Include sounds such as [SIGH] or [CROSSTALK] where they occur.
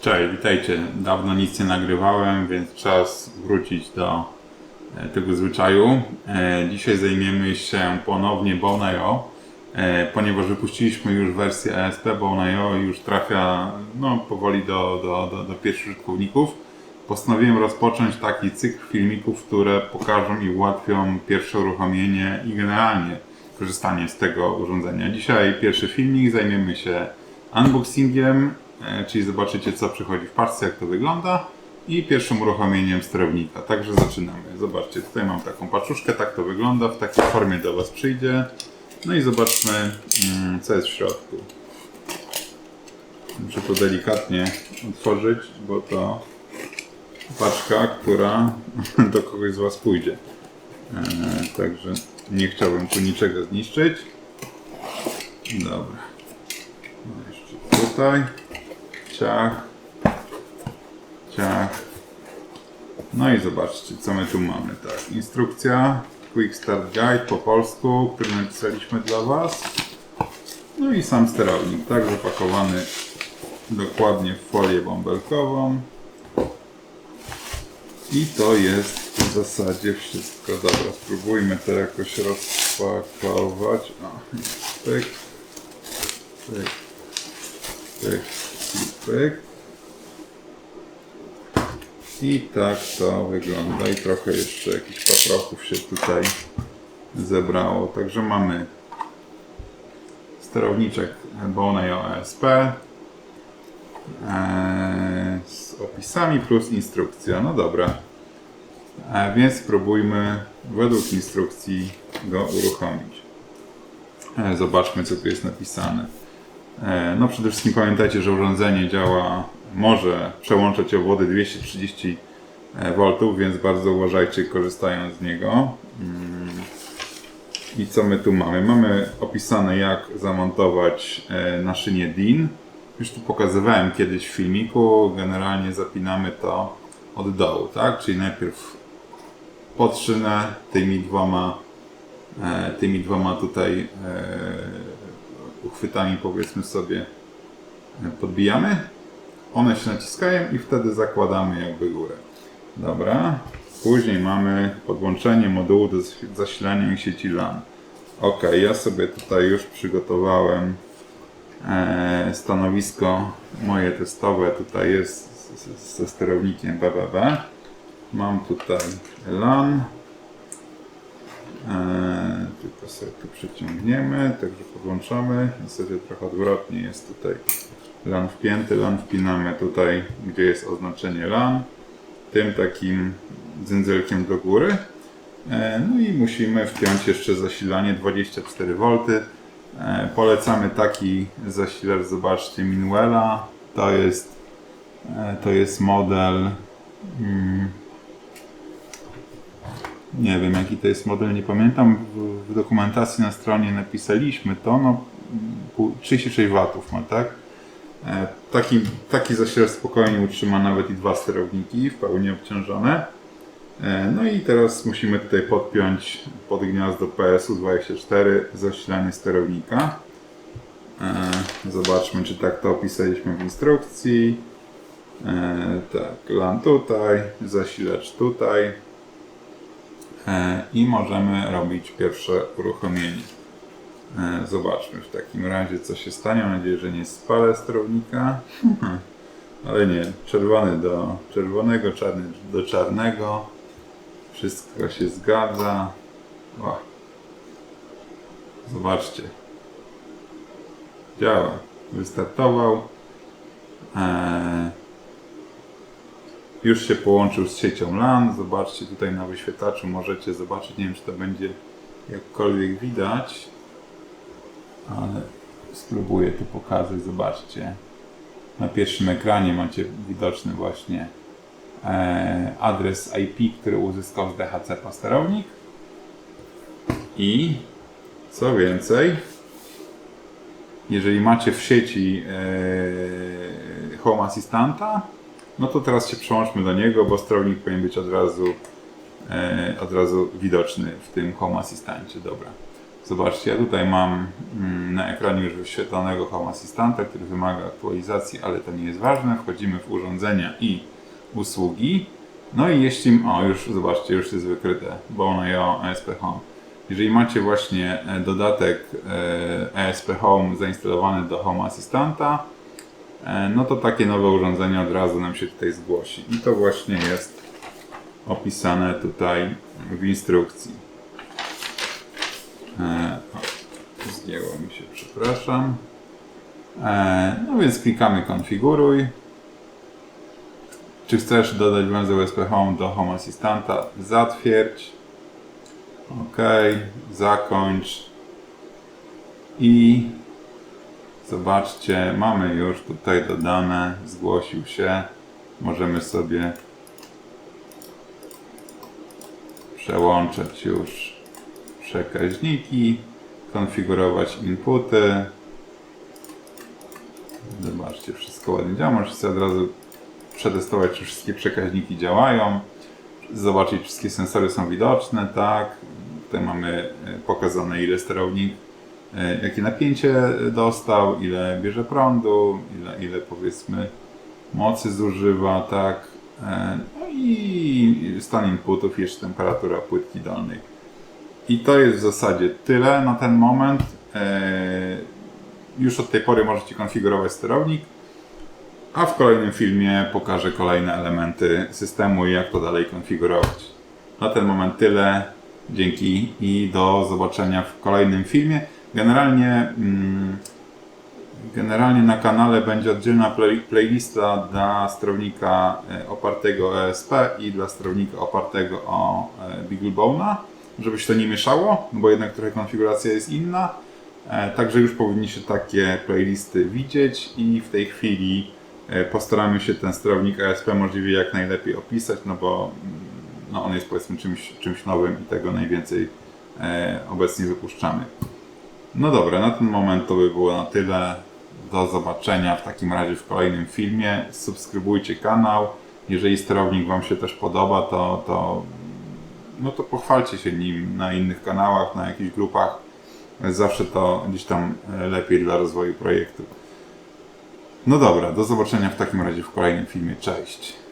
Cześć, witajcie. Dawno nic nie nagrywałem, więc czas wrócić do e, tego zwyczaju. E, Dzisiaj zajmiemy się ponownie Bone.io, e, ponieważ wypuściliśmy już wersję ESP Bone.io już trafia no, powoli do, do, do, do pierwszych użytkowników. Postanowiłem rozpocząć taki cykl filmików, które pokażą i ułatwią pierwsze uruchomienie i generalnie korzystanie z tego urządzenia. Dzisiaj pierwszy filmik, zajmiemy się unboxingiem, czyli zobaczycie co przychodzi w paczce, jak to wygląda i pierwszym uruchomieniem sterownika. Także zaczynamy. Zobaczcie, tutaj mam taką paczuszkę, tak to wygląda, w takiej formie do Was przyjdzie. No i zobaczmy mm, co jest w środku. Muszę to delikatnie otworzyć, bo to paczka, która [LAUGHS] do kogoś z Was pójdzie. E, także nie chciałbym tu niczego zniszczyć. Dobra. No jeszcze tutaj. Ciach. Ciach. No i zobaczcie, co my tu mamy. Tak, instrukcja Quick Start Guide po polsku, który napisaliśmy dla Was. No i sam sterownik, tak zapakowany dokładnie w folię bąbelkową. I to jest w zasadzie wszystko. Dobra, spróbujmy to jakoś rozpakować. O, pyk, pyk, pyk pyk. I tak to wygląda. I trochę jeszcze jakichś paprochów się tutaj zebrało. Także mamy sterowniczek Bone ESP eee, z opisami plus instrukcja. No dobra. E, więc spróbujmy według instrukcji go uruchomić. E, zobaczmy co tu jest napisane. E, no przede wszystkim pamiętajcie, że urządzenie działa, może przełączać obwody 230 V, więc bardzo uważajcie korzystając z niego. Mm. I co my tu mamy? Mamy opisane jak zamontować e, naszynię DIN. Już tu pokazywałem kiedyś w filmiku. Generalnie zapinamy to od dołu, tak? Czyli najpierw pod szynę tymi dwoma, e, tymi dwoma tutaj e, uchwytami powiedzmy sobie e, podbijamy. One się naciskają i wtedy zakładamy jakby górę. Dobra. Później mamy podłączenie modułu do zasilania sieci LAN. Ok, ja sobie tutaj już przygotowałem e, stanowisko moje testowe. Tutaj jest ze sterownikiem BBB. Mam tutaj LAN. Tu przyciągniemy, także podłączamy. Niestety trochę odwrotnie jest tutaj LAN wpięty. LAN wpinamy tutaj, gdzie jest oznaczenie LAN. Tym takim dzędzelkiem do góry. E, No i musimy wpiąć jeszcze zasilanie 24V. E, Polecamy taki zasilacz, zobaczcie, Minuela. To jest, e, to jest model. mm, Nie wiem jaki to jest model, nie pamiętam. W, dokumentacji na stronie napisaliśmy to. No, pół- 36 W ma, tak? E, Taki, taki zasilacz spokojnie utrzyma nawet i dwa sterowniki w pełni obciążone. E, No i teraz musimy tutaj podpiąć pod gniazdo PSU24 zasilanie sterownika. E, Zobaczmy, czy tak to opisaliśmy w instrukcji. Tak, LAN tutaj, zasilacz tutaj. E, I możemy robić pierwsze uruchomienie. E, Zobaczmy w takim razie, co się stanie. Mam nadzieję, że nie spalę sterownika. [LAUGHS] Ale nie, czerwony do czerwonego, czarny do czarnego. Wszystko się zgadza. O. Zobaczcie. Działa. Wystartował. Eee, już się połączył z siecią LAN. Zobaczcie tutaj na wyświetlaczu możecie zobaczyć. Nie wiem, czy to będzie jakkolwiek widać, ale spróbuję tu pokazać. Zobaczcie. Na pierwszym ekranie macie widoczny właśnie e, adres IP, który uzyskał z DHC pasterownik. I co więcej, jeżeli macie w sieci e, Home Assistanta, no to teraz się przełączmy do niego, bo sterownik powinien być od razu, e, od razu widoczny w tym Home Assistancie. Dobra. Zobaczcie, ja tutaj mam mm, na ekranie już wyświetlonego Home Assistanta, który wymaga aktualizacji, ale to nie jest ważne. Wchodzimy w urządzenia i usługi. No i jeśli, o już zobaczcie, już jest wykryte, Bono ESP Home. Jeżeli macie właśnie e, dodatek e, ESP Home zainstalowany do Home Assistanta, e, no to takie nowe urządzenie od razu nam się tutaj zgłosi. I to właśnie jest opisane tutaj w instrukcji. E, o, zdjęło mi się, przepraszam. E, no więc klikamy konfiguruj. Czy chcesz dodać węzeł USB Home do Home Assistanta? Zatwierdź. OK, zakończ. I zobaczcie, mamy już tutaj dodane, zgłosił się. Możemy sobie przełączać już przekaźniki, konfigurować inputy. Zobaczcie, wszystko ładnie działa. Możecie sobie od razu przetestować, czy wszystkie przekaźniki działają. Zobaczyć, czy wszystkie sensory są widoczne, tak. Tutaj mamy e, pokazane, ile sterownik, jakie napięcie dostał, ile bierze prądu, ile, ile powiedzmy mocy zużywa, tak. E, No i stan inputów, jeszcze temperatura płytki dolnej. I to jest w zasadzie tyle na ten moment. E, Już od tej pory możecie konfigurować sterownik, a w kolejnym filmie pokażę kolejne elementy systemu i jak to dalej konfigurować. Na ten moment tyle. Dzięki i do zobaczenia w kolejnym filmie. Generalnie, mm, generalnie na kanale będzie oddzielna play, playlista dla sterownika e, opartego o ESP i dla sterownika opartego o e, BeagleBone'a, żeby się to nie mieszało, bo jednak trochę konfiguracja jest inna. E, Także już powinniście takie playlisty widzieć i w tej chwili postaramy się ten sterownik ESP możliwie jak najlepiej opisać, no bo mm, no on jest powiedzmy czymś, czymś nowym i tego najwięcej obecnie wypuszczamy. No dobra, na ten moment to by było na tyle. Do zobaczenia w takim razie w kolejnym filmie. Subskrybujcie kanał. Jeżeli sterownik Wam się też podoba, to, to, no to pochwalcie się nim na innych kanałach, na jakichś grupach. Zawsze to gdzieś tam e, lepiej dla rozwoju projektu. No dobra, do zobaczenia w takim razie w kolejnym filmie. Cześć.